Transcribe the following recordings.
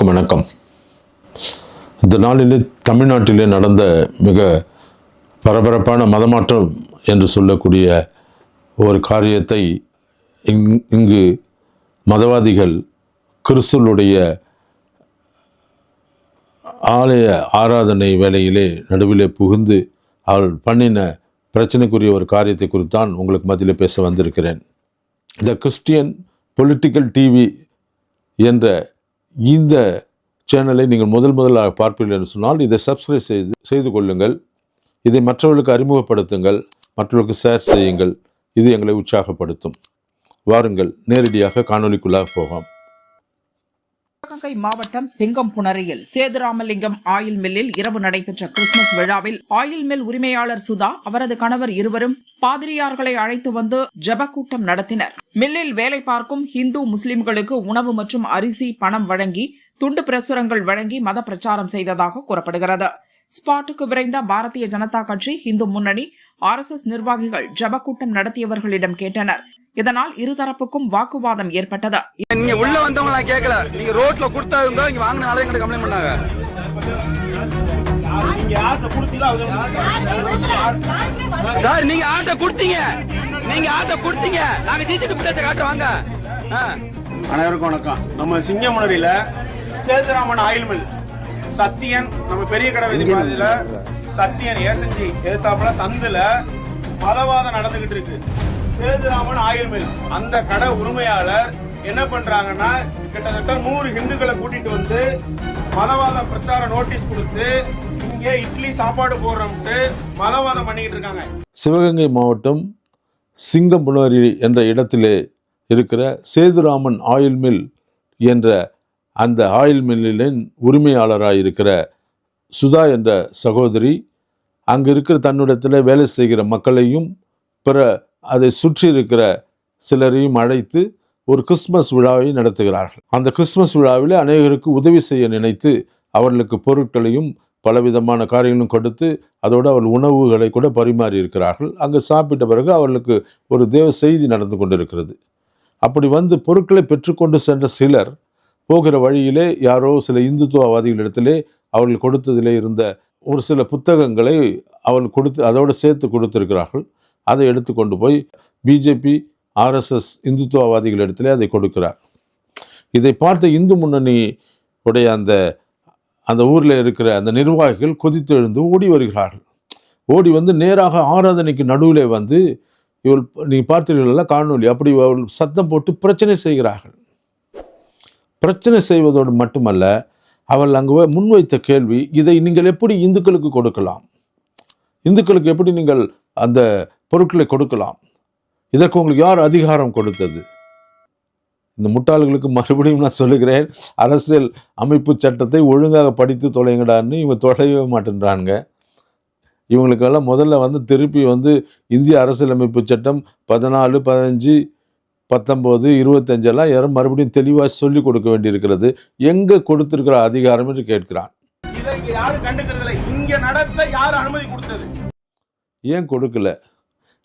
அனைவருக்கும் வணக்கம். இந்த நாளிலே தமிழ்நாட்டிலே நடந்த மிக பரபரப்பான மதமாற்றம் என்று சொல்லக்கூடிய ஒரு காரியத்தை இங் இங்கு மதவாதிகள் கிறிஸ்துவனுடைய ஆலய ஆராதனை வேலையிலே நடுவிலே புகுந்து அவள் பண்ணின பிரச்சனைக்குரிய ஒரு காரியத்தை குறித்தான் உங்களுக்கு மத்தியில் பேச வந்திருக்கிறேன். த கிறிஸ்டியன் பொலிட்டிக்கல் டிவி என்ற இந்த சேனலை நீங்கள் முதல் முதலாக பார்ப்பீர்கள் என்று சொன்னால் இதை சப்ஸ்கிரைப் செய்து செய்து கொள்ளுங்கள். இதை மற்றவர்களுக்கு அறிமுகப்படுத்துங்கள். மற்றவர்களுக்கு ஷேர் செய்யுங்கள். இது எங்களை உற்சாகப்படுத்தும். வாருங்கள் நேரடியாக காணொளிக்குள்ளாக போகலாம். சிவகங்கை மாவட்டம் சிங்கம்புணரியில் சேதுராமலிங்கம் ஆயில் மில்லில் இரவு நடைபெற்ற கிறிஸ்துமஸ் விழாவில் ஆயில் மில் உரிமையாளர் சுதா அவரது கணவர் இருவரும் பாதிரியார்களை அழைத்து வந்து ஜெப கூட்டம் நடத்தினர். மில்லில் வேலை பார்க்கும் இந்து முஸ்லிம்களுக்கு உணவு மற்றும் அரிசி பணம் வழங்கி துண்டு பிரசுரங்கள் வழங்கி மத பிரச்சாரம் செய்ததாக கூறப்படுகிறது. ஸ்பாட்டுக்கு விரைந்த பாரதிய ஜனதா கட்சி இந்து முன்னணி ஆர்எஸ்எஸ் நிர்வாகிகள் ஜெப கூட்டம் நடத்தியவர்களிடம் கேட்டனர். இதனால் இருதரப்புக்கும் வாக்குவாதம் ஏற்பட்டது. நீங்க உள்ள வந்தவங்க நான் கேட்கல நீங்க ரோட்ல கொடுத்தவங்க இங்க வாங்கினால எங்கிட்ட கம்ப்ளைண்ட் பண்ணாங்க. சார் நீங்க ஆட்டோ கொடுத்தீங்க. நீங்க ஆட்டோ கொடுத்தீங்க. நாங்க சிசிடிவி ஃபுட்டேஜ் காட்டுறோம் வாங்க. ஆ. அனைவருக்கும் வணக்கம். நம்ம சிங்கமுனரியில சேதுராமன் ஆயில் மில் சத்தியன் நம்ம பெரிய கடை வீதி பாதையில சத்தியன் ஏசஞ்சி எதிர்த்தாப்புல சந்துல மதவாதம் நடந்துகிட்டு இருக்கு. Sethuraman oil mill. அந்த கடை உரிமையாளர் என்ன பண்றாங்கன்னா கிட்டத்தட்ட நூறு ஹிந்துக்களை கூட்டிட்டு வந்து மதவாத பிரச்சார நோட்டீஸ் கொடுத்து இங்கே இட்லி சாப்பாடு போடுறோம்ட்டு மதவாதம் பண்ணிக்கிட்டு இருக்காங்க. சிவகங்கை மாவட்டம் சிங்கம்புணரி என்ற இடத்திலே இருக்கிற சேதுராமன் ஆயில் மில் என்ற அந்த ஆயில் மில்லின் உரிமையாளராக இருக்கிற சுதா என்ற சகோதரி அங்கு இருக்கிற தன்னிடத்தில் வேலை செய்கிற மக்களையும் பிற அதை சுற்றி இருக்கிற சிலரையும் அழைத்து ஒரு கிறிஸ்மஸ் விழாவை நடத்துகிறார்கள். அந்த கிறிஸ்மஸ் விழாவில் அநேகருக்கு உதவி செய்ய நினைத்து அவர்களுக்கு பொருட்களையும் பலவிதமான காரியங்களும் கொடுத்து அதோடு அவர்கள் உணவுகளை கூட பரிமாறி இருக்கிறார்கள். அங்கே சாப்பிட்ட பிறகு அவர்களுக்கு ஒரு தேவ செய்தி நடந்து கொண்டிருக்கிறது. அப்படி வந்து பொருட்களை பெற்றுக்கொண்டு சென்ற சிலர் போகிற வழியிலே யாரோ சில இந்துத்துவவாதிகளிடத்திலே அவர்கள் கொடுத்ததிலே இருந்த ஒரு சில புத்தகங்களை அவள் கொடுத்து அதோடு சேர்த்து கொடுத்திருக்கிறார்கள். அதை எடுத்துக்கொண்டு போய் பிஜேபி ஆர்எஸ்எஸ் இந்துத்துவவாதிகள் இடத்துல அதை கொடுக்கிறார். இதை பார்த்த இந்து முன்னணி உடைய அந்த அந்த ஊரில் இருக்கிற அந்த நிர்வாகிகள் கொதித்து எழுந்து ஓடி வருகிறார்கள். ஓடி வந்து நேராக ஆராதனைக்கு நடுவிலே வந்து இவள் நீங்கள் பார்த்தீர்கள்ல காணொளி அப்படி அவள் சத்தம் போட்டு பிரச்சனை செய்கிறார்கள். பிரச்சனை செய்வதோடு மட்டுமல்ல அவள் அங்கு முன்வைத்த கேள்வி இதை நீங்கள் எப்படி இந்துக்களுக்கு கொடுக்கலாம்? இந்துக்களுக்கு எப்படி நீங்கள் அந்த பொருட்களை கொடுக்கலாம். இதற்கு உங்களுக்கு யார் அதிகாரம் கொடுத்தது? இந்த முட்டாள்களுக்கு மறுபடியும் நான் சொல்லுகிறேன் அரசியல் அமைப்பு சட்டத்தை ஒழுங்காக படித்து தொலைங்கடான்னு இவங்க தொலைவே மாட்டேன்றானுங்க. இவங்களுக்கெல்லாம் முதல்ல வந்து திருப்பி வந்து இந்திய அரசியலமைப்பு சட்டம் பதினாலு பதினஞ்சு பத்தொம்போது இருபத்தஞ்செல்லாம் யாரும் மறுபடியும் தெளிவாக சொல்லி கொடுக்க வேண்டியிருக்கிறது. எங்கே கொடுத்திருக்கிற அதிகாரம் என்று கேட்கிறான். ஏன் கொடுக்கல?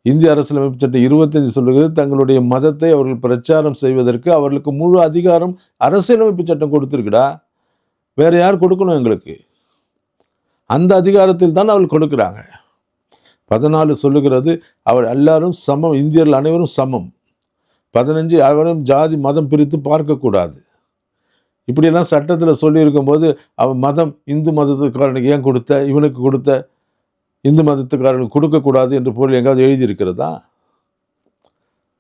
இந்திய அரசியலமைப்பு சட்டம் இருபத்தஞ்சு சொல்லுகிறது தங்களுடைய மதத்தை அவர்கள் பிரச்சாரம் செய்வதற்கு அவர்களுக்கு முழு அதிகாரம் அரசியலமைப்பு சட்டம் கொடுத்துருக்குடா? வேறு யார் கொடுக்கணும் எங்களுக்கு? அந்த அதிகாரத்தில் தான் அவர்கள் கொடுக்குறாங்க. பதினாலு சொல்லுகிறது அவர் எல்லாரும் சமம் இந்தியர்கள் அனைவரும் சமம். பதினஞ்சு அவரும் ஜாதி மதம் பிரித்து பார்க்கக்கூடாது. இப்படியெல்லாம் சட்டத்தில் சொல்லியிருக்கும் போது அவன் மதம் இந்து மதத்துக்காரனுக்கு ஏன் கொடுத்த இவனுக்கு கொடுத்த இந்து மதத்துக்காரனுக்கு கொடுக்கக்கூடாது என்று பொருள் எங்காவது எழுதியிருக்கிறதா?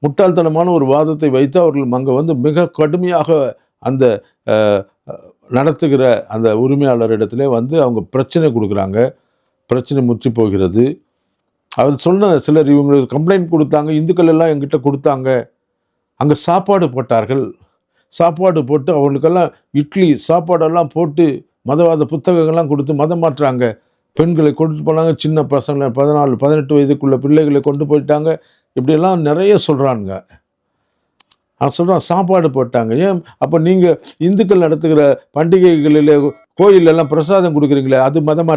முட்டாள்தனமான ஒரு வாதத்தை வைத்து அவர்கள் அங்கே வந்து மிக கடுமையாக அந்த நடத்துகிற அந்த உரிமையாளரிடத்துல வந்து அவங்க பிரச்சனை கொடுக்குறாங்க. பிரச்சனை முற்றி போகிறது. அவர் சொன்ன சிலர் இவங்களுக்கு கம்ப்ளைண்ட் கொடுத்தாங்க. இந்துக்கள் எல்லாம் எங்கிட்ட கொடுத்தாங்க. அங்கே சாப்பாடு போட்டார்கள். சாப்பாடு போட்டு அவங்களுக்கெல்லாம் இட்லி சாப்பாடெல்லாம் போட்டு மதவாத புத்தகங்கள்லாம் கொடுத்து மதம் மாற்றுறாங்க. பெண்களை கொண்டு போனாங்க சின்ன பசங்களை பதினாலு பதினெட்டு வயதுக்குள்ள பிள்ளைகளை கொண்டு போயிட்டாங்க. இப்படியெல்லாம் நிறைய சொல்கிறானுங்க நான் சொல்கிறான் சாப்பாடு போட்டாங்க. ஏன்? அப்போ நீங்கள் இந்துக்கள் நடத்துகிற பண்டிகைகளில் கோயிலெல்லாம் பிரசாதம் கொடுக்குறீங்களே அது மதம்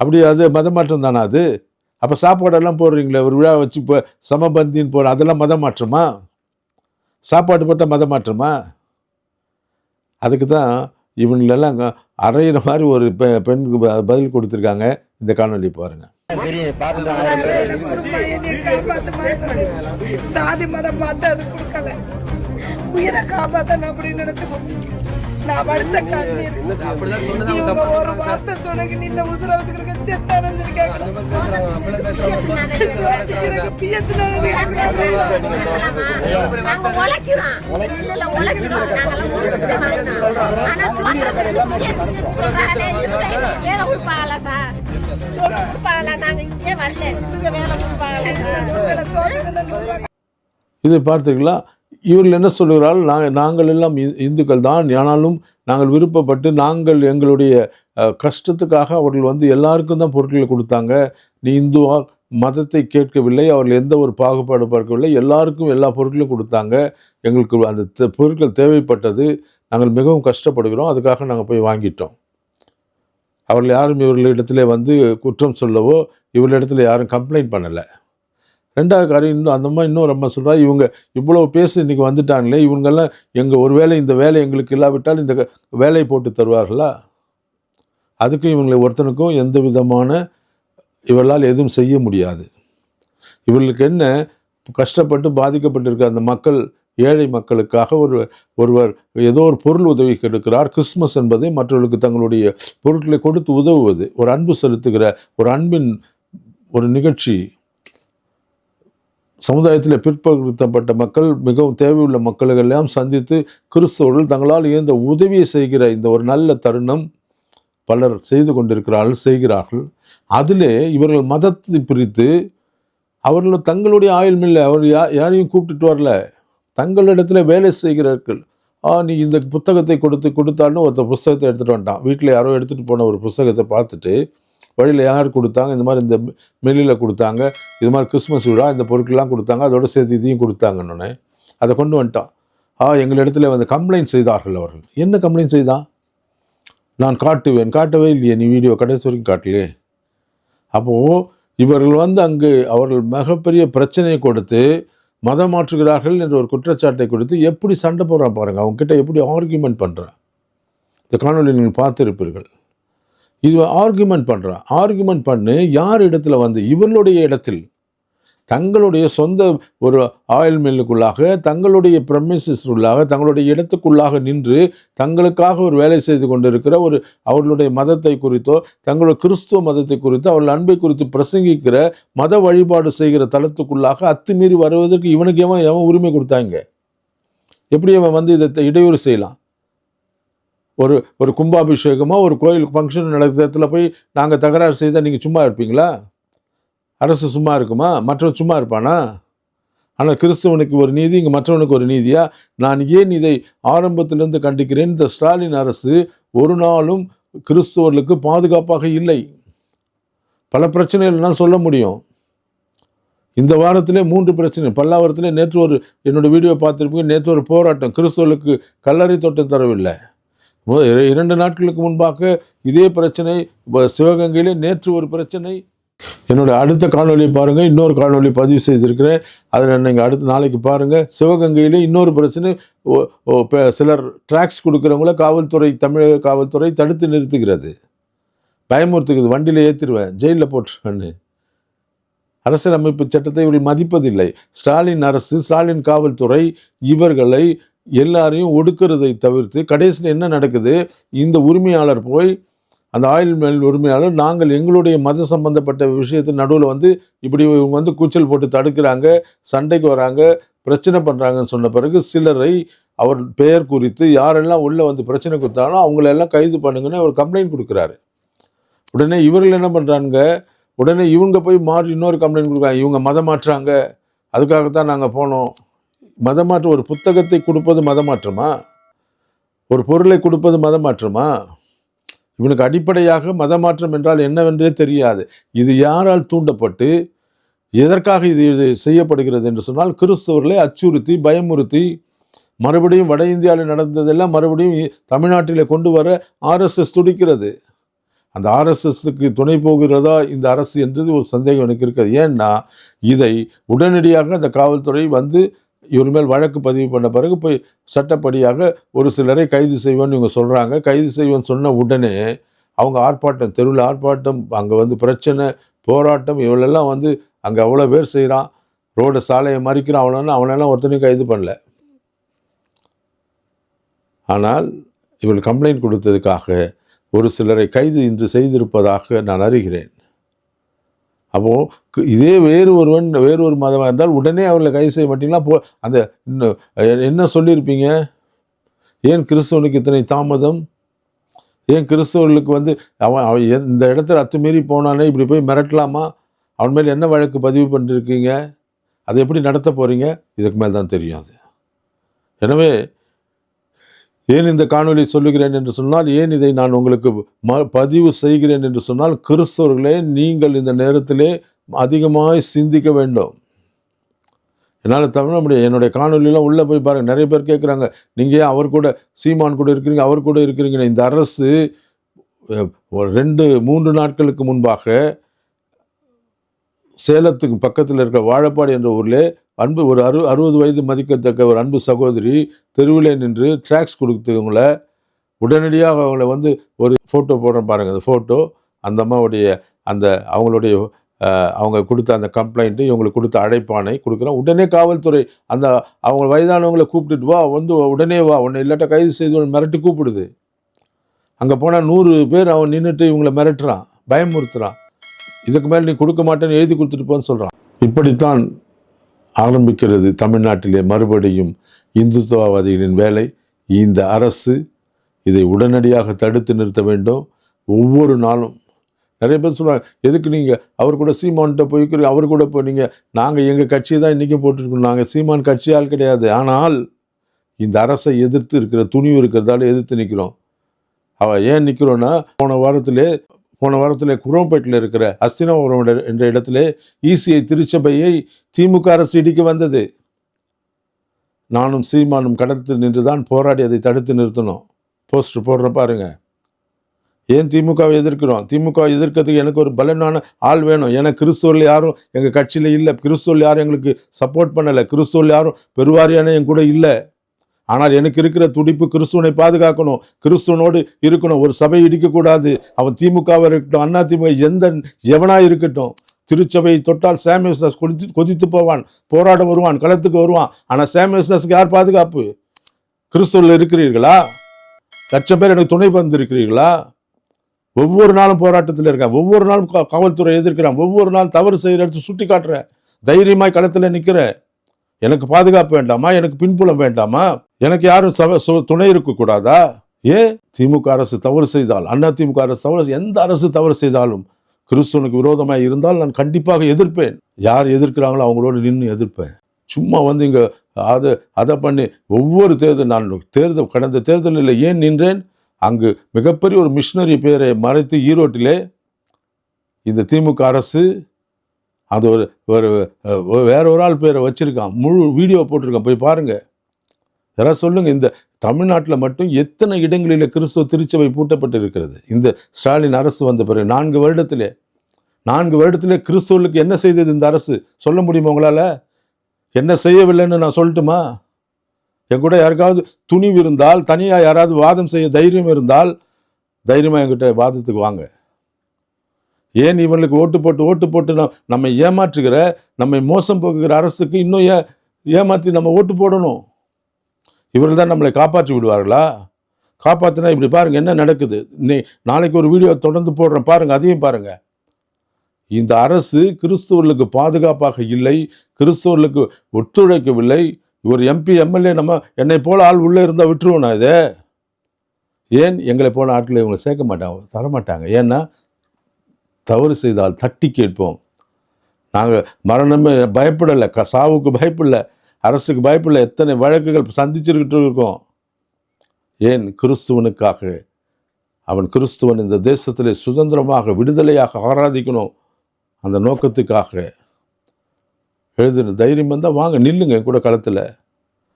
அப்படி அது மதம் மாற்றம் தானே அது? அப்போ சாப்பாடெல்லாம் போடுறீங்களே ஒரு விழா வச்சு இப்போ சமபந்தின்னு போகிற அதெல்லாம் மதம் சாப்பாடு போட்டால் மதம் அதுக்கு தான் இவங்களெல்லாம் அறையிற மாதிரி ஒரு பெ பெண்ணுக்கு பதில் கொடுத்துருக்காங்க. இந்த காணொலி பாருங்கள் சாதி மதம் பார்த்து அது கொடுக்கல. உயிரை காப்பாத்தணும் அப்படின்னு நினைச்சு நான் படிச்ச கண்ணீர். இவங்க ஒரு வார்த்தை சொன்னக்கு நீ இந்த உசுர வச்சுக்கிறக்க செத்தானு சொல்லி? இதை பார்த்தீங்களா இவர்கள் என்ன சொல்கிறார்கள் நாங்கள் நாங்கள் எல்லாம் இந்துக்கள் தான். ஆனாலும் நாங்கள் விருப்பப்பட்டு நாங்கள் எங்களுடைய கஷ்டத்துக்காக அவர்கள் வந்து எல்லாருக்கும் தான் பொருட்களை கொடுத்தாங்க. நீ இந்துவா மதத்தை கேட்கவில்லை. அவர்கள் எந்த ஒரு பாகுபாடு பார்க்கவில்லை. எல்லாருக்கும் எல்லா பொருட்களும் கொடுத்தாங்க. எங்களுக்கு அந்த பொருட்கள் தேவைப்பட்டது. நாங்கள் மிகவும் கஷ்டப்படுகிறோம். அதுக்காக நாங்கள் போய் வாங்கிட்டோம். அவர்கள் யாரும் இவர்களிடத்துல வந்து குற்றம் சொல்லவோ இவர்களிடத்துல யாரும் கம்ப்ளைண்ட் பண்ணலை. ரெண்டாவது காரியம் இன்னும் அந்த மாதிரி இன்னும் ரொம்ப சொல்கிறா இவங்க இவ்வளோ பேசி இன்றைக்கி வந்துட்டாங்களே இவங்கெல்லாம் எங்கள் ஒரு வேளை இந்த வேலை எங்களுக்கு இல்லாவிட்டால் இந்த க- வேலையை போட்டு தருவார்களா? அதுக்கும் இவங்களை ஒருத்தனுக்கும் எந்த விதமான இவர்களால் எதுவும் செய்ய முடியாது. இவர்களுக்கு என்ன? கஷ்டப்பட்டு பாதிக்கப்பட்டிருக்க அந்த மக்கள் ஏழை மக்களுக்காக ஒரு ஒருவர் ஏதோ ஒரு பொருள் உதவி கொடுக்கிறார் கிறிஸ்மஸ் என்பதை மற்றவர்களுக்கு தங்களுடைய பொருட்களை கொடுத்து உதவுவது ஒரு அன்பு செலுத்துகிற ஒரு அன்பின் ஒரு நிகழ்ச்சி. சமுதாயத்தில் பிற்படுத்தப்பட்ட மக்கள் மிகவும் தேவையுள்ள மக்களுக்கெல்லாம் சந்தித்து கிறிஸ்தவர்கள் தங்களால் இயந்த உதவியை செய்கிற இந்த ஒரு நல்ல தருணம் பலர் செய்து கொண்டிருக்கிறார்கள் செய்கிறார்கள். அதிலே இவர்கள் மதத்தை பிரித்து அவர்கள் தங்களுடைய ஆயுள் மில்லை அவர் யா யாரையும் கூப்பிட்டுட்டு வரல. தங்களிடத்துல வேலை செய்கிறார்கள். ஆ நீ இந்த புத்தகத்தை கொடுத்து கொடுத்தாலும் ஒருத்த புஸ்தகத்தை எடுத்துகிட்டு வந்துட்டான் வீட்டில் யாரோ எடுத்துகிட்டு போன ஒரு புஸ்தகத்தை பார்த்துட்டு வழியில் யார் கொடுத்தாங்க? இந்த மாதிரி இந்த மெல்லில் கொடுத்தாங்க. இது மாதிரி கிறிஸ்மஸ் விழா இந்த பொருட்கள்லாம் கொடுத்தாங்க. அதோட சேர்த்து இதையும் கொடுத்தாங்கன்னு அதை கொண்டு வந்துட்டான். ஆ எங்களிடத்துல வந்து கம்ப்ளைண்ட் செய்தார்கள் அவர்கள். என்ன கம்ப்ளைண்ட் செய்தான்? நான் காட்டுவேன். காட்டவே இல்லையே. நீ வீடியோ கடைசி வரைக்கும் காட்டலையே. அப்போது இவர்கள் வந்து அங்கு அவர்கள் மிகப்பெரிய பிரச்சனையை கொடுத்து மதம் மாற்றுகிறார்கள் என்ற ஒரு குற்றச்சாட்டை கொடுத்து எப்படி சண்டை போடுறான் பாருங்கள் அவங்க கிட்ட எப்படி ஆர்கியூமெண்ட் பண்ணுறான் இந்த காணொலி நீங்கள் பார்த்துருப்பீர்கள். இது ஆர்குமெண்ட் பண்ணுறான் ஆர்குமெண்ட் பண்ணி யார் இடத்துல வந்து இவர்களுடைய இடத்தில் தங்களுடைய சொந்த ஒரு ஆயில் மில்லுக்குள்ளாக தங்களுடைய உள்ளாக தங்களுடைய இடத்துக்குள்ளாக நின்று தங்களுக்காக ஒரு வேலை செய்து கொண்டிருக்கிற ஒரு அவர்களுடைய மதத்தை குறித்தோ தங்களுடைய கிறிஸ்துவ மதத்தை குறித்தோ அவர்கள் அன்பை குறித்து பிரசங்கிக்கிற மத வழிபாடு செய்கிற தளத்துக்குள்ளாக அத்துமீறி வருவதற்கு இவனுக்கு எவன் எவன் உரிமை கொடுத்தாங்க எப்படி அவன் வந்து இதை இடையூறு செய்யலாம்? ஒரு ஒரு கும்பாபிஷேகமோ ஒரு கோயில் ஃபங்க்ஷன் நடக்கிற இடத்துல போய் நாங்கள் தகராறு செய்தால் நீங்கள் சும்மா இருப்பீங்களா? அரசு சும்மா இருக்குமா? மற்றவன் சும்மா இருப்பானா? ஆனால் கிறிஸ்தவனுக்கு ஒரு நீதி இங்கே மற்றவனுக்கு ஒரு நீதியா? நான் ஏன் இதை ஆரம்பத்திலிருந்து கண்டிக்கிறேன்? இந்த ஸ்டாலின் அரசு ஒரு நாளும் கிறிஸ்துவர்களுக்கு பாதுகாப்பாக இல்லை. பல பிரச்சனைகள்லாம் சொல்ல முடியும். இந்த வாரத்திலே மூன்று பிரச்சனை. பல்லாவரத்திலே நேற்று ஒரு என்னோடய வீடியோ பார்த்துருப்பீங்க நேற்று ஒரு போராட்டம். கிறிஸ்துவர்களுக்கு கல்லறை தோட்டம் தரவில்லை. இரண்டு நாட்களுக்கு முன்பாக இதே பிரச்சனை சிவகங்கையிலே நேற்று ஒரு பிரச்சனை. என்னோட அடுத்த காணொலியை பாருங்கள் இன்னொரு காணொலி பதிவு செய்திருக்கிறேன். அதில் நீங்கள் அடுத்த நாளைக்கு பாருங்கள் சிவகங்கையிலே இன்னொரு பிரச்சனை சிலர் ட்ராக்ஸ் கொடுக்குறவங்கள காவல்துறை தமிழக காவல்துறை தடுத்து நிறுத்துகிறது. பயமுறுத்துக்குது வண்டியில் ஏற்றிடுவேன் ஜெயிலில் போட்டுருவேன்னு. அரசியலமைப்பு சட்டத்தை இவர்கள் மதிப்பதில்லை. ஸ்டாலின் அரசு ஸ்டாலின் காவல்துறை இவர்களை எல்லாரையும் ஒடுக்கிறதை தவிர்த்து கடைசியில் என்ன நடக்குது? இந்த உரிமையாளர் போய் அந்த ஆயில் மில் உரிமையாளர் நாங்கள் எங்களுடைய மத சம்பந்தப்பட்ட விஷயத்தின் நடுவில் வந்து இப்படி இவங்க வந்து கூச்சல் போட்டு தடுக்கிறாங்க சண்டைக்கு வராங்க பிரச்சனை பண்ணுறாங்கன்னு சொன்ன பிறகு சிலரை அவர் பெயர் குறித்து யாரெல்லாம் உள்ளே வந்து பிரச்சனை கொடுத்தாலும் அவங்களெல்லாம் கைது பண்ணுங்கன்னு அவர் கம்ப்ளைண்ட் கொடுக்குறாரு. உடனே இவர்கள் என்ன பண்ணுறாங்க உடனே இவங்க போய் மாறி இன்னொரு கம்ப்ளைண்ட் கொடுக்குறாங்க. இவங்க மதம் மாற்றுறாங்க. அதுக்காகத்தான் நாங்கள் போனோம். மதமாற்றம் ஒரு புத்தகத்தை கொடுப்பது மதமாற்றமா? ஒரு பொருளை கொடுப்பது மதமாற்றமா? இவனுக்கு அடிப்படையாக மதமாற்றம் என்றால் என்னவென்றே தெரியாது. இது யாரால் தூண்டப்பட்டு எதற்காக இது இது செய்யப்படுகிறது என்று சொன்னால் கிறிஸ்தவர்களை அச்சுறுத்தி பயமுறுத்தி மறுபடியும் வட இந்தியாவில் நடந்ததெல்லாம் மறுபடியும் தமிழ்நாட்டில் கொண்டு வர ஆர்எஸ்எஸ் துடிக்கிறது. அந்த ஆர்எஸ்எஸ்க்கு துணை போகிறதா இந்த அரசு என்றது ஒரு சந்தேகம் எனக்கு இருக்குது ஏன்னா இதை உடனடியாக அந்த காவல்துறை வந்து இவர் மேல் வழக்கு பதிவு பண்ண பிறகு போய் சட்டப்படியாக ஒரு சிலரை கைது செய்வோன்னு இவங்க சொல்கிறாங்க கைது செய்வோன்னு சொன்ன உடனே அவங்க ஆர்ப்பாட்டம் தெருவில் ஆர்ப்பாட்டம் அங்கே வந்து பிரச்சனை போராட்டம் இவளெல்லாம் வந்து அங்கே அவ்வளோ பேர் செய்கிறான் ரோடு சாலையை மறிக்கிறான் அவனெல்லாம் அவனெல்லாம் ஒருத்தனையும் கைது பண்ணல. ஆனால் இவள் கம்ப்ளைண்ட் கொடுத்ததுக்காக ஒரு சிலரை கைது இன்று செய்திருப்பதாக நான் அறிகிறேன். அப்போது இதே வேறு ஒருவன் வேறு ஒரு மதமாக இருந்தால் உடனே அவர்களை கைது செய்ய மாட்டீங்களா? போ அந்த இன்னும் என்ன சொல்லியிருப்பீங்க? ஏன் கிறிஸ்தவனுக்கு இத்தனை தாமதம்? ஏன் கிறிஸ்தவர்களுக்கு வந்து அவன் அவன் எந்த- இந்த இடத்துல அத்துமீறி போனானே இப்படி போய் மிரட்டலாமா? அவன் மேலே என்ன வழக்கு பதிவு பண்ணிருக்கீங்க? அதை எப்படி நடத்த போகிறீங்க இதுக்கு மேல் தான் தெரியும் அது. எனவே ஏன் இந்த காணொலி சொல்லுகிறேன் என்று சொன்னால் ஏன் இதை நான் உங்களுக்கு ம பதிவு செய்கிறேன் என்று சொன்னால் கிறிஸ்தவர்களே நீங்கள் இந்த நேரத்திலே அதிகமாய் சிந்திக்க வேண்டும். என்னால் தமிழ முடியும் என்னுடைய காணொலியெலாம் உள்ளே போய் பாருங்கள் நிறைய பேர் கேட்குறாங்க நீங்கள் ஏன் அவர் கூட சீமான் கூட இருக்கிறீங்க அவர் கூட இருக்கிறீங்க இந்த அரசு ரெண்டு மூன்று நாட்களுக்கு முன்பாக சேலத்துக்கு பக்கத்தில் இருக்கிற வாழப்பாடி என்ற ஊரில் அன்பு ஒரு அறு அறுபது வயது மதிக்கத்தக்க ஒரு அன்பு சகோதரி தெருவிலே நின்று ட்ராக்ஸ் கொடுத்தவங்கள உடனடியாக அவங்கள வந்து ஒரு ஃபோட்டோ போடுறேன் பாருங்கள் அந்த ஃபோட்டோ அந்த அம்மாவுடைய அந்த அவங்களுடைய அவங்க கொடுத்த அந்த கம்ப்ளைண்ட்டு இவங்களுக்கு கொடுத்த அழைப்பானை கொடுக்குறோம் உடனே காவல்துறை அந்த அவங்க வயதானவங்களை கூப்பிட்டுட்டு வா வந்து உடனே வா. உன்னை இல்லாட்ட கைது செய்து மிரட்டி கூப்பிடுது. அங்கே போனால் நூறு பேர் அவன் நின்றுட்டு இவங்களை மிரட்டுறான் பயமுறுத்துறான். இதுக்கு மேலே நீ கொடுக்க மாட்டேன்னு எழுதி கொடுத்துட்டு போன்னு சொல்கிறான் இப்படித்தான் ஆரம்பிக்கிறது தமிழ்நாட்டிலே மறுபடியும் இந்துத்துவவாதிகளின் வேலை. இந்த அரசு இதை உடனடியாக தடுத்து நிறுத்த வேண்டும். ஒவ்வொரு நாளும் நிறைய பேர் சொல்கிறாங்க எதுக்கு நீங்கள் அவர் கூட சீமான்கிட்ட போய்க்கிறீங்க அவர் கூட போய் நீங்கள் நாங்கள் எங்கள் கட்சியை தான் இன்றைக்கும் போட்டிருக்கோம். நாங்கள் சீமான் கட்சியால் கிடையாது. ஆனால் இந்த அரசை எதிர்த்து இருக்கிற துணிவு இருக்கிறதால எதிர்த்து நிற்கிறோம் அவள் ஏன் நிற்கிறோன்னா போன வாரத்திலே போன வாரத்தில் குரோம்பேட்டில் இருக்கிற அஸ்தினபுரம் என்ற- என்ற இடத்துல இசிஐ திருச்சபையை திமுக அரசு இடிக்க வந்தது. நானும் சீமானும் கடத்து நின்று தான் போராடி அதை தடுத்து நிறுத்தணும் போஸ்டர் போடுற பாருங்க. ஏன் திமுகவை எதிர்க்கிறோம்? திமுக எதிர்க்கிறதுக்கு எனக்கு ஒரு பலனான ஆள் வேணும். ஏன்னா கிறிஸ்துவில் யாரும் எங்கள் கட்சியில் இல்லை. கிறிஸ்துவில் யாரும் எங்களுக்கு சப்போர்ட் பண்ணலை. கிறிஸ்துவில் யாரும் பெருவாரியான என் கூட இல்லை. ஆனால் எனக்கு இருக்கிற துடிப்பு கிறிஸ்துவனை பாதுகாக்கணும் கிறிஸ்துவனோடு இருக்கணும். ஒரு சபை இடிக்கக்கூடாது. அவன் திமுகவாக இருக்கட்டும் அண்ணா திமுக எந்த எவனாக இருக்கட்டும். திருச்சபையை தொட்டால் சாமியஸ்தாஸ் கொதித்து கொதித்து போவான் போராட வருவான் களத்துக்கு வருவான். ஆனால் சாமியஸ்தாஸுக்கு யார் பாதுகாப்பு? கிறிஸ்துவில் இருக்கிறீர்களா? லட்சம் பேர் எனக்கு துணை வந்திருக்கிறீர்களா ஒவ்வொரு நாளும் போராட்டத்தில் இருக்கேன். ஒவ்வொரு நாளும் காவல்துறை எதிர்க்கிறான். ஒவ்வொரு நாள் தவறு செய்கிற இடத்து சுட்டி காட்டுறேன் தைரியமாய் களத்தில் நிற்கிறேன் எனக்கு பாதுகாப்பு வேண்டாமா? எனக்கு பின்புலம் வேண்டாமா? எனக்கு யாரும் சவ- சு- துணை இருக்கக்கூடாதா? ஏன் திமுக அரசு தவறு செய்தால் அண்ணா திமுக அரசு தவறு எந்த அரசு தவறு செய்தாலும் கிறிஸ்துவனுக்கு விரோதமாக இருந்தால் நான் கண்டிப்பாக எதிர்ப்பேன். யார் எதிர்க்கிறாங்களோ அவங்களோட நின்று எதிர்ப்பேன். சும்மா வந்து இங்கே அதை அதை பண்ணி ஒவ்வொரு தேர்தல் நான் தேர்தல் கடந்த தேர்தலில் ஏன் நின்றேன்? அங்கு மிகப்பெரிய ஒரு மிஷினரி பேரை மறைத்து ஈரோட்டிலே இந்த திமுக அரசு அது ஒரு ஒரு வேற ஒரு ஆள் பேரை வச்சுருக்கான். முழு வீடியோ போட்டிருக்கான். போய் பாருங்கள் யாராவது சொல்லுங்கள் இந்த தமிழ்நாட்டில் மட்டும் எத்தனை இடங்களில் கிறிஸ்துவ திருச்சபை பூட்டப்பட்டு இருக்கிறது இந்த ஸ்டாலின் அரசு வந்த பிறகு நான்கு வருடத்திலே நான்கு வருடத்திலே கிறிஸ்துவலுக்கு என்ன செய்தது இந்த அரசு? சொல்ல முடியுமா உங்களால்? என்ன செய்யவில்லைன்னு நான் சொல்லட்டுமா? என் கூட யாருக்காவது துணிவு இருந்தால் தனியாக யாராவது வாதம் செய்ய தைரியம் இருந்தால் தைரியமாக என்கிட்ட வாதத்துக்கு வாங்க. ஏன் இவங்களுக்கு ஓட்டு போட்டு ஓட்டு போட்டு நம் நம்மை ஏமாற்றுகிற நம்மை மோசம் போக்குகிற அரசுக்கு இன்னும் ஏ ஏமாற்றி நம்ம ஓட்டு போடணும்? இவர்கள் தான் நம்மளை காப்பாற்றி விடுவார்களா? காப்பாற்றினா இப்படி பாருங்கள் என்ன நடக்குது? நீ நாளைக்கு ஒரு வீடியோ தொடர்ந்து போடுறேன் பாருங்கள் அதையும் பாருங்கள் இந்த அரசு கிறிஸ்துவர்களுக்கு பாதுகாப்பாக இல்லை கிறிஸ்துவர்களுக்கு ஒத்துழைக்கவில்லை. ஒரு எம்பி எம்எல்ஏ நம்ம என்னை போல் ஆள் உள்ளே இருந்தால் விட்டுருவோம் நான் இதை. ஏன்? எங்களை போன ஆட்களை இவங்களை சேர்க்க மாட்டாங்க தரமாட்டாங்க. ஏன்னா தவறு செய்தால் தட்டி கேட்போம். நாங்கள் மரணமே பயப்படலை. க சாவுக்கு பயப்படல அரசுக்கு பயப்படல எத்தனை வழக்குகள் சந்திச்சிருக்கிட்டு இருக்கோம். ஏன்? கிறிஸ்துவனுக்காக. அவன் கிறிஸ்துவன் இந்த தேசத்திலே சுதந்திரமாக விடுதலையாக ஆராதிக்கணும். அந்த நோக்கத்துக்காக. எழுதுன தைரியம் வந்தால் வாங்க நில்லுங்க கூட களத்தில்.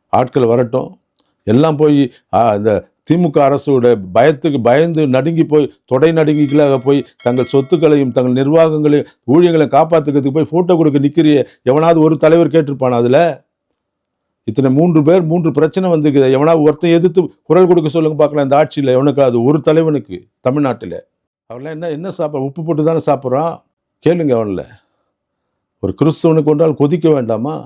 ஆட்கள் வரட்டும். எல்லாம் போய் இந்த திமுக அரசோட பயத்துக்கு பயந்து நடுங்கி போய் தொடை நடுங்கிகளாக போய் தங்கள் சொத்துக்களையும் தங்கள் நிர்வாகங்களையும் ஊழியங்களையும் காப்பாற்றுக்கிறதுக்கு போய் ஃபோட்டோ கொடுக்க நிற்கிறிய எவனாவது ஒரு தலைவர் கேட்டிருப்பான் அதில்? இத்தனை மூன்று பேர் மூன்று பிரச்சனை வந்திருக்குது. எவனாவது ஒருத்தன் எதிர்த்து குரல் கொடுக்க சொல்லுங்க பார்க்கலாம். இந்த ஆட்சியில் எவனுக்கு? அது ஒரு தலைவனுக்கு தமிழ்நாட்டில். அவர்லாம் என்ன என்ன சாப்பிட்ற உப்பு போட்டு தானே சாப்பிட்றான்? கேளுங்க அவனில். ஒரு கிறிஸ்தவனுக்கு கொண்டால் கொதிக்க வேண்டாமா?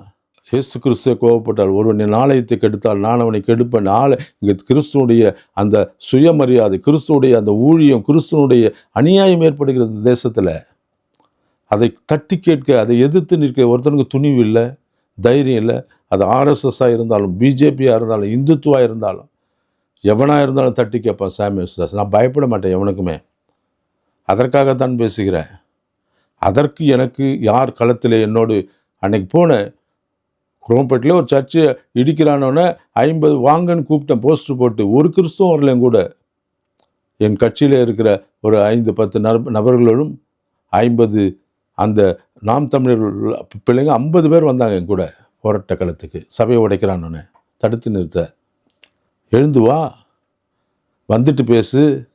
இயேசு கிறிஸ்துவ கோவப்பட்டால் ஒருவன் என் ஆலயத்தை கெடுத்தால் நான் அவனை கெடுப்பேன். ஆலை இங்கே கிறிஸ்துவனுடைய அந்த சுயமரியாதை கிறிஸ்துவனுடைய அந்த ஊழியம் கிறிஸ்துவனுடைய அநியாயம் ஏற்படுகிறது இந்த தேசத்தில் அதை தட்டி கேட்க அதை எதிர்த்து நிற்க ஒருத்தனுக்கு துணிவு இல்லை தைரியம் இல்லை. அது ஆர்எஸ்எஸ்ஸாக இருந்தாலும் பிஜேபியாக இருந்தாலும் இந்துத்துவாக இருந்தாலும் எவனாக இருந்தாலும் தட்டி கேட்பான் சாமி யேசுதாஸ் நான் பயப்பட மாட்டேன் எவனுக்குமே. அதற்காகத்தான் பேசுகிறேன். அதற்கு எனக்கு யார் களத்தில் என்னோடு அன்னைக்கு போனேன் குரோம்பேட்டில் ஒரு சர்ச்சு இடிக்கிறானோன்னே ஐம்பது வாங்கன்னு கூப்பிட்டேன் போஸ்டர் போட்டு ஒரு கிறிஸ்துவம் வரலையும் என் கூட. என் கட்சியில் இருக்கிற ஒரு ஐந்து பத்து நப நபர்களோடும் ஐம்பது அந்த நாம் தமிழர் பிள்ளைங்க ஐம்பது பேர் வந்தாங்க என் கூட போராட்ட களத்துக்கு. சபையை உடைக்கிறானோன்னே தடுத்து நிறுத்த. எழுந்து வா. வந்துட்டு பேசு.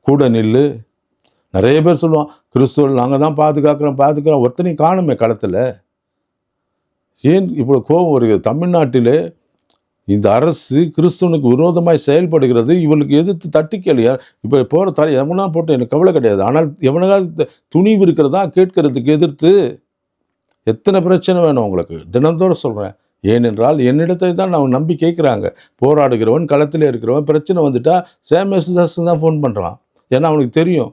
கூட நில்லு. நிறைய பேர் சொல்லுவான் கிறிஸ்துவல் நாங்கள் தான் பாதுகாக்கிறோம் பாதுகாக்கிறோம். ஒருத்தனையும் காணுமே களத்தில். ஏன் இவ்வளோ கோபம் வருகிறது? தமிழ்நாட்டிலே இந்த அரசு கிறிஸ்துவனுக்கு விரோதமாய் செயல்படுகிறது. இவளுக்கு எதிர்த்து தட்டி கேளியா இப்போ போகிற தலை எவனா போட்டு எனக்கு கவலை கிடையாது. ஆனால் எவனாவது துணிவு இருக்கிறதா கேட்கறதுக்கு எதிர்த்து எத்தனை பிரச்சனை வேணும் உங்களுக்கு? தினந்தோறும் சொல்கிறேன் ஏனென்றால் என்னிடத்தை தான் நான் நம்பி கேட்குறாங்க. போராடுகிறவன் களத்தில் இருக்கிறவன் பிரச்சனை வந்துட்டா சேம் தான் ஃபோன் பண்ணுறான் ஏன்னா அவனுக்கு தெரியும்.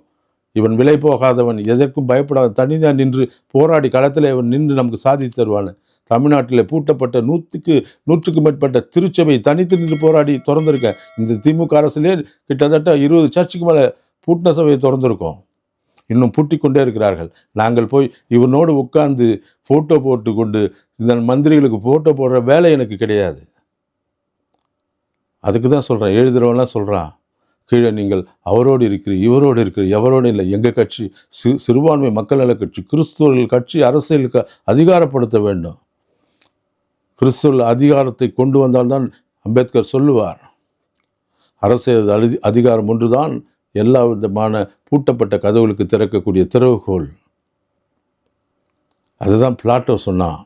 இவன் விலை போகாதவன் எதற்கும் பயப்படாத தனிதான் நின்று போராடி களத்தில் இவன் நின்று நமக்கு சாதித்து தருவான்னு. தமிழ்நாட்டில் பூட்டப்பட்ட நூற்றுக்கு நூற்றுக்கு மேற்பட்ட திருச்சபை தனித்து நின்று போராடி திறந்திருக்கேன் இந்த திமுக அரசுலேயே கிட்டத்தட்ட இருபது சர்ச்சுக்கு மேலே பூட்டின சபையை திறந்திருக்கோம். இன்னும் பூட்டிக் கொண்டே இருக்கிறார்கள். நாங்கள் போய் இவனோடு உட்கார்ந்து ஃபோட்டோ போட்டு கொண்டு இந்த மந்திரிகளுக்கு ஃபோட்டோ போடுற வேலை எனக்கு கிடையாது. அதுக்கு தான் சொல்கிறேன் எழுதுகிறவெல்லாம் சொல்கிறான் கீழே நீங்கள் அவரோடு இருக்கிற இவரோடு இருக்கிற எவரோடு இல்லை. எங்கள் கட்சி சிறு சிறுபான்மை மக்கள் நல கட்சி கிறிஸ்துவர்கள் கட்சி அரசியலுக்கு அதிகாரப்படுத்த வேண்டும். கிறிஸ்துவ அதிகாரத்தை கொண்டு வந்தால்தான் அம்பேத்கர் சொல்லுவார். அரசியல் அதி அதிகாரம் ஒன்றுதான் எல்லா விதமான பூட்டப்பட்ட கதவுகளுக்கு திறக்கக்கூடிய திறவுகோல் அதுதான் பிளாட்டோ சொன்னான்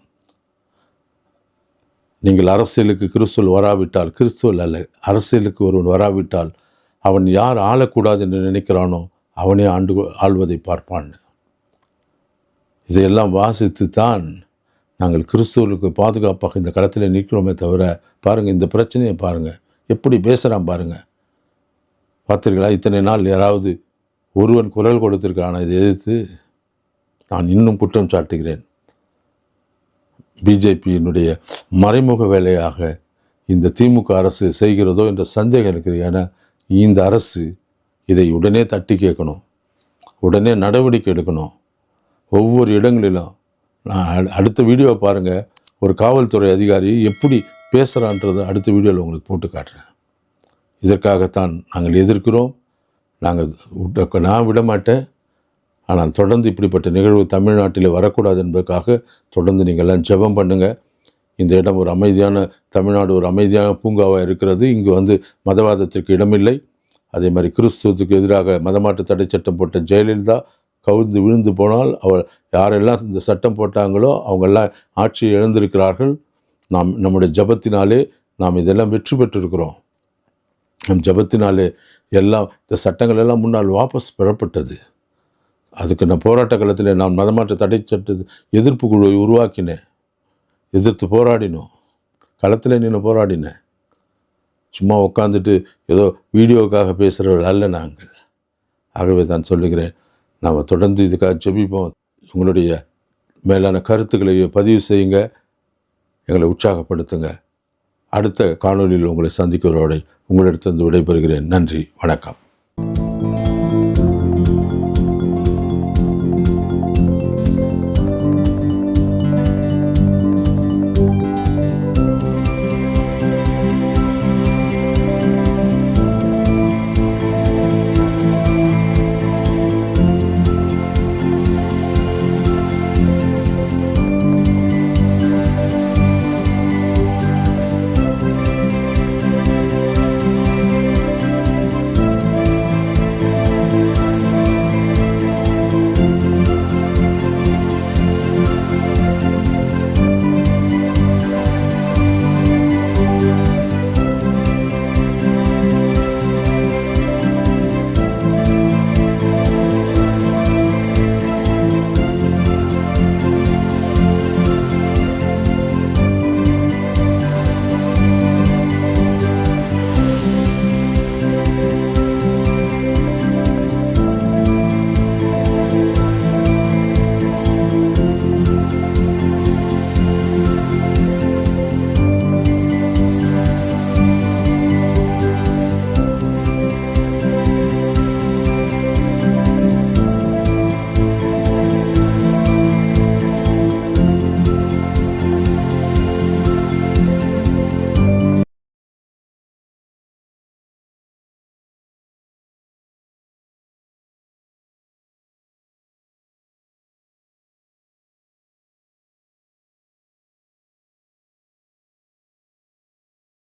நீங்கள் அரசியலுக்கு கிறிஸ்துவல் வராவிட்டால் கிறிஸ்துவல் அல்ல அரசியலுக்கு ஒருவன் வராவிட்டால் அவன் யார் ஆளக்கூடாது என்று நினைக்கிறானோ அவனே ஆண்டு ஆள்வதை பார்ப்பான். இதையெல்லாம் வாசித்து தான் நாங்கள் கிறிஸ்துவர்களுக்கு பாதுகாப்பாக இந்த களத்தில் நிற்கிறோமே தவிர பாருங்கள் இந்த பிரச்சனையை பாருங்கள் எப்படி பேசுகிறான் பாருங்கள் பார்த்தீர்களா இத்தனை நாள் யாராவது ஒருவன் குரல் கொடுத்திருக்கான இதை எதிர்த்து நான் இன்னும் குற்றம் சாட்டுகிறேன். பிஜேபியினுடைய மறைமுக வேலையாக இந்த திமுக அரசு செய்கிறதோ என்ற சந்தேகம் இருக்கிறது. ஏன்னா இந்த அரசு இதை உடனே தட்டி கேட்கணும். உடனே நடவடிக்கை எடுக்கணும். ஒவ்வொரு இடங்களிலும் நான் அடுத்த வீடியோவை பாருங்கள் ஒரு காவல்துறை அதிகாரி எப்படி பேசுகிறான்றதை அடுத்த வீடியோவில் உங்களுக்கு போட்டு காட்டுறேன். இதற்காகத்தான் நாங்கள் எதிர்க்கிறோம். நாங்கள் விட்ட நான் விட மாட்டேன். ஆனால் தொடர்ந்து இப்படிப்பட்ட நிகழ்வு தமிழ்நாட்டில் வரக்கூடாது என்பதற்காக தொடர்ந்து நீங்கள் எல்லாம் ஜெபம் பண்ணுங்கள் இந்த இடம் ஒரு அமைதியான தமிழ்நாடு ஒரு அமைதியான பூங்காவாக இருக்கிறது. இங்கு வந்து மதவாதத்திற்கு இடமில்லை. அதே மாதிரி கிறிஸ்துவத்துக்கு எதிராக மதமாற்று தடை சட்டம் போட்ட ஜெயலலிதா கவிழ்ந்து விழுந்து போனால் அவர் யாரெல்லாம் இந்த சட்டம் போட்டாங்களோ அவங்கெல்லாம் ஆட்சியை இழந்திருக்கிறார்கள். நாம் நம்முடைய ஜபத்தினாலே நாம் இதெல்லாம் வெற்றி பெற்றிருக்கிறோம். நம் ஜபத்தினாலே எல்லாம் இந்த சட்டங்கள் எல்லாம் முன்னால் வாபஸ் பெறப்பட்டது. அதுக்கு நான் போராட்ட காலத்தில் நான் மதமாற்ற தடை சட்ட எதிர்ப்பு குழுவை உருவாக்கினேன் எதிர்த்து போராடினோம். களத்தில் நின்று போராடினேன் சும்மா உட்காந்துட்டு ஏதோ வீடியோவுக்காக பேசுகிறவர் அல்ல நாங்கள். ஆகவே தான் சொல்லுகிறேன். நாம் தொடர்ந்து இதுக்காக ஜெபிப்போம். உங்களுடைய மேலான கருத்துக்களை பதிவு செய்யுங்க. எங்களை உற்சாகப்படுத்துங்க. அடுத்த காணொலியில் உங்களை சந்திக்கிறவரை உங்களிடத்திலிருந்து விடைபெறுகிறேன். நன்றி. வணக்கம்.